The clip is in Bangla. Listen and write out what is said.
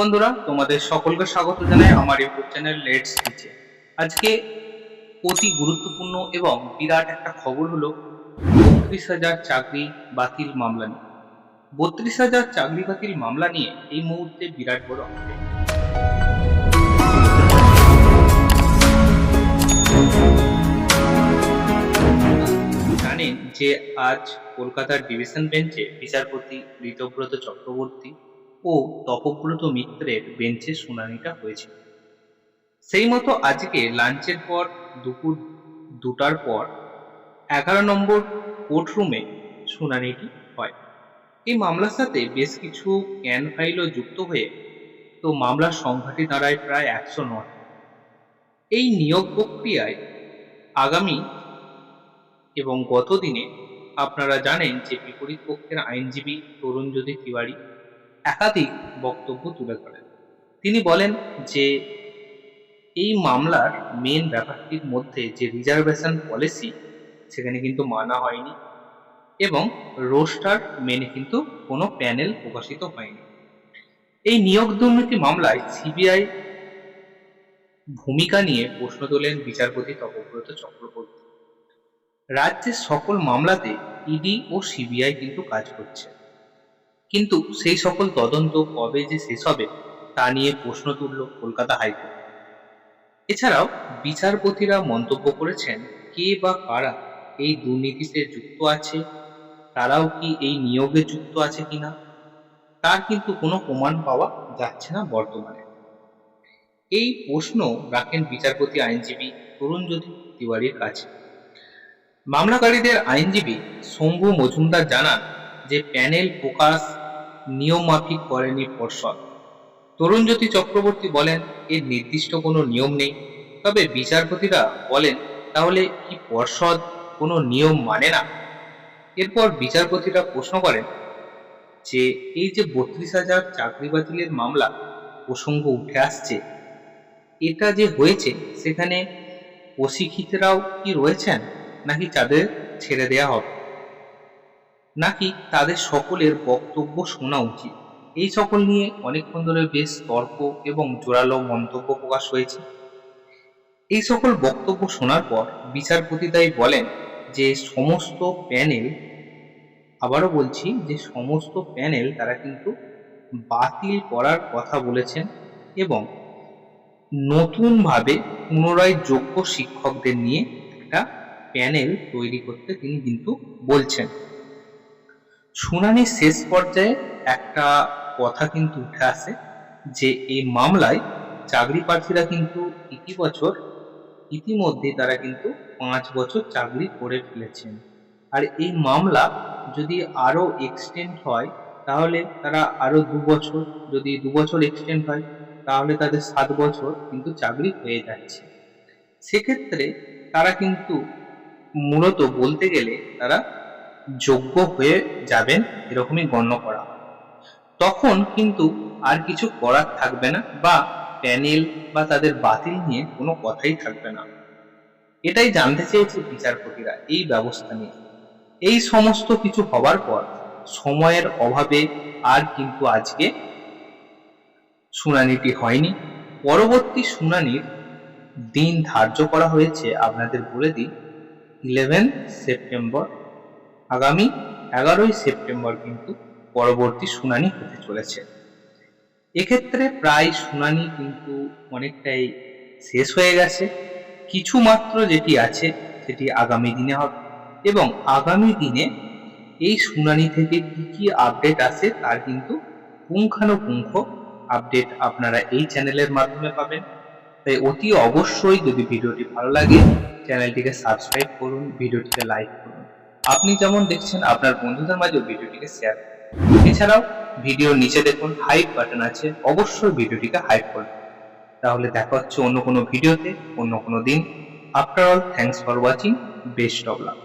বন্ধুরা, তোমাদের সকলকে স্বাগত জানাই আমার ইউটিউব চ্যানেল লেটস টিচে আজকে অতি গুরুত্বপূর্ণ এবং বিরাট একটা খবর হলো, বত্রিশ হাজার চাকরি বাতিল মামলা নিয়ে বত্রিশ হাজার চাকরি বাতিল মামলা নিয়ে এই মুহূর্তে বিরাট বড়। জানেন যে আজ কলকাতার ডিভিশন বেঞ্চে বিচারপতি ঋতব্রত চক্রবর্তী ও তপব্রত মিত্রের বেঞ্চে শুনানিটা হয়েছিল। সেই মতো আজকে লাঞ্চের পর, দুপুর দুটার পর, এগারো নম্বর কোর্টরুমে শুনানিটি হয়। এই মামলার সাথে বেশ কিছু ক্যান ফাইলও যুক্ত হয়ে, তো মামলার সংখ্যাটি দাঁড়ায় প্রায় একশো নয়। এই নিয়োগ প্রক্রিয়ায় আগামী এবং গত দিনে আপনারা জানেন যে বিপরীত পক্ষের আইনজীবী তরুণজ্যোতি তিওয়ারি একাধিক বক্তব্য তুলে ধরেন। তিনি বলেন যে, এই মামলার মেন ব্যাপারটির মধ্যে যে রিজার্ভেশন পলিসি সেখানে কিন্তু মানা হয়নি এবং রোস্টার মেনে কিন্তু কোনো প্যানেল প্রকাশিত হয়নি। এই নিয়োগ দুর্নীতি মামলায় সিবিআই ভূমিকা নিয়ে প্রশ্ন তোলেন বিচারপতি তপব্রত চক্রবর্তী। রাজ্যের সকল মামলাতে ইডি ও সিবিআই কিন্তু কাজ করছে। কিন্তু সেই সকল তদন্ত কবে যে শেষ হবে, তা নিয়ে প্রশ্ন তুলল কলকাতা হাইকোর্ট। এছাড়াও বিচারপতিরা মন্তব্য করেছেন, কে বা কারা এই দুর্নীতিতে যুক্ত আছে, তারাও কি এই নিয়োগে যুক্ত আছে কিনা? তার কিন্তু কোনো প্রমাণ পাওয়া যাচ্ছে না বর্তমানে। এই প্রশ্ন রাখেন বিচারপতি আইনজীবী তরুণজ্যোতি তিওয়ারির কাছে। মামলাকারীদের আইনজীবী শম্ভু মজুমদার জানান যে, প্যানেল প্রকাশ নিয়মমাফিক করেনি পর্ষদ। তরুণজ্যোতি চক্রবর্তী বলেন এর নির্দিষ্ট কোনো নিয়ম নেই। তবে বিচারপতিরা বলেন, তাহলে কি পর্ষদ কোনো নিয়ম মানে না? এরপর বিচারপতিরা প্রশ্ন করেন, যে এই যে বত্রিশ হাজার চাকরি বাতিলের মামলা প্রসঙ্গ উঠে আসছে, এটা যে হয়েছে, সেখানে প্রশিক্ষিতরাও কি রয়েছেন, নাকি তাদের ছেড়ে দেয়া হবে? নাকি তাদের সকলের বক্তব্য শোনা উচিত? এই সকল নিয়ে অনেকক্ষণ ধরে বেশ তর্ক এবং জোরালো মন্তব্য প্রকাশ হয়েছে। এই সকল বক্তব্য শোনার পর বিচারপতি তাই বলেন যে, সমস্ত প্যানেল, আবারও বলছি যে, সমস্ত প্যানেল তারা কিন্তু বাতিল করার কথা বলেছেন এবং নতুনভাবে পুনরায় যোগ্য শিক্ষকদের নিয়ে একটা প্যানেল তৈরি করতে তিনি কিন্তু বলছেন। শুনানির শেষ পর্যায়ে একটা কথা কিন্তু উঠে আসে যে এই মামলায় চাকরি প্রার্থীরা কিন্তু ইতি বছর ইতিমধ্যে তারা কিন্তু পাঁচ বছর চাকরি করে ফেলেছেন। আর এই মামলা যদি আরও এক্সটেন্ড হয়, তাহলে তারা আরও দু বছর, যদি দু বছর এক্সটেন্ড হয়, তাহলে তাদের সাত বছর কিন্তু চাকরি হয়ে যাচ্ছে। সেক্ষেত্রে তারা কিন্তু মূলত বলতে গেলে তারা যোগ্য হয়ে যাবেন এরকমই গণ্য করা হয়। তখন কিন্তু আর কিছু করার থাকবে না বা প্যানেল বা তাদের বাতিল নিয়ে কোনো কথাই থাকবে না। এটাই জানতে চেয়েছে বিচারপতিরা এই ব্যবস্থা নিয়ে। এই সমস্ত কিছু হবার পর সময়ের অভাবে আর কিন্তু আজকে শুনানিটি হয়নি। পরবর্তী শুনানির দিন ধার্য করা হয়েছে, আপনাদের বলে দিই ইলেভেন সেপ্টেম্বর আগামী এগারোই সেপ্টেম্বর কিন্তু পরবর্তী শুনানি হতে চলেছে। এক্ষেত্রে প্রায় শুনানি কিন্তু অনেকটাই শেষ হয়ে গেছে। কিছু মাত্র যেটি আছে সেটি আগামী দিনে হবে এবং আগামী দিনে এই শুনানি থেকে কি কি আপডেট আসে তার কিন্তু পুঙ্খানুপুঙ্খ আপডেট আপনারা এই চ্যানেলের মাধ্যমে পাবেন। তাই অতি অবশ্যই যদি ভিডিওটি ভালো লাগে, চ্যানেলটিকে সাবস্ক্রাইব করুন, ভিডিওটিকে লাইক করুন। আপনি যেমন দেখছেন, আপনার বন্ধুদের মাঝেও ভিডিওটিকে শেয়ার এছাড়াও, ভিডিওর নিচে দেখুন হাইপ বাটন আছে, অবশ্যই ভিডিওটিকে হাইপ করুন। তাহলে দেখা হচ্ছে অন্য কোনো ভিডিওতে, অন্য কোনো দিন। After all thanks for watching best of luck